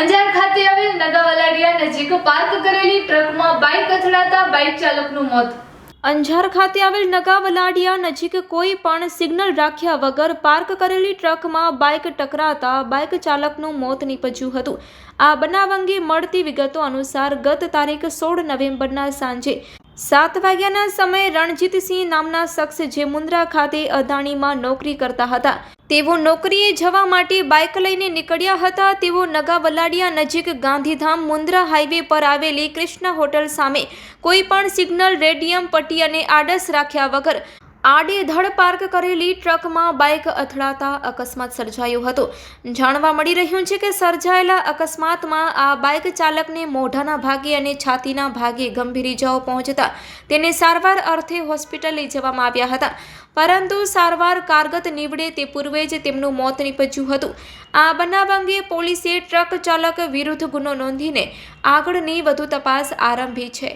અંજાર ખાતે આવેલ નગાવલાડિયા નજીક પાર્ક કરેલી ટ્રકમાં બાઇક અથડાતા બાઇક ચાલકનું મોત. અંજાર ખાતે આવેલ નગાવલાડિયા નજીક કોઈ પણ સિગ્નલ રાખ્યા વગર પાર્ક કરેલી ટ્રકમાં બાઇક ટકરાતા બાઇક ચાલકનું મોત નીપજ્યું હતું. આ બનાવ અંગે મળતી વિગતો અનુસાર ગત તારીખ સોળ નવેમ્બરના સાંજે સાત વાગ્યાના સમયે રણજીતસિંહ નામના શખ્સ જે મુન્દ્રા ખાતે અદાણીમાં નોકરી કરતા હતા. તેઓ નોકરીએ જવા માટે બાઇક લઈને નીકળ્યા હતા. તેઓ નગાવલાડિયા નજીક ગાંધીધામ મુન્દ્રા હાઈવે પર આવેલી કૃષ્ણ હોટલ સામે કોઈ પણ સિગ્નલ, રેડિયમ, પટ્ટી અને આડસ રાખ્યા વગર આડેધડ પાર્ક કરેલી ટ્રકમાં બાઇક અથડાતા અકસ્માત સર્જાયો હતો. જાણવા મળી રહ્યું છે કે સર્જાયેલા અકસ્માતમાં આ બાઇક ચાલકને મોઢાના ભાગે અને છાતીના ભાગે ગંભીર ઇજાઓ પહોંચતા તેને સારવાર અર્થે હોસ્પિટલ લઈ જવામાં આવ્યા હતા. પરંતુ સારવાર કારગત નીવડે તે પૂર્વે જ તેમનું મોત નીપજ્યું હતું. આ બનાવ અંગે પોલીસે ટ્રક ચાલક વિરુદ્ધ ગુનો નોંધીને આગળની વધુ તપાસ આરંભી છે.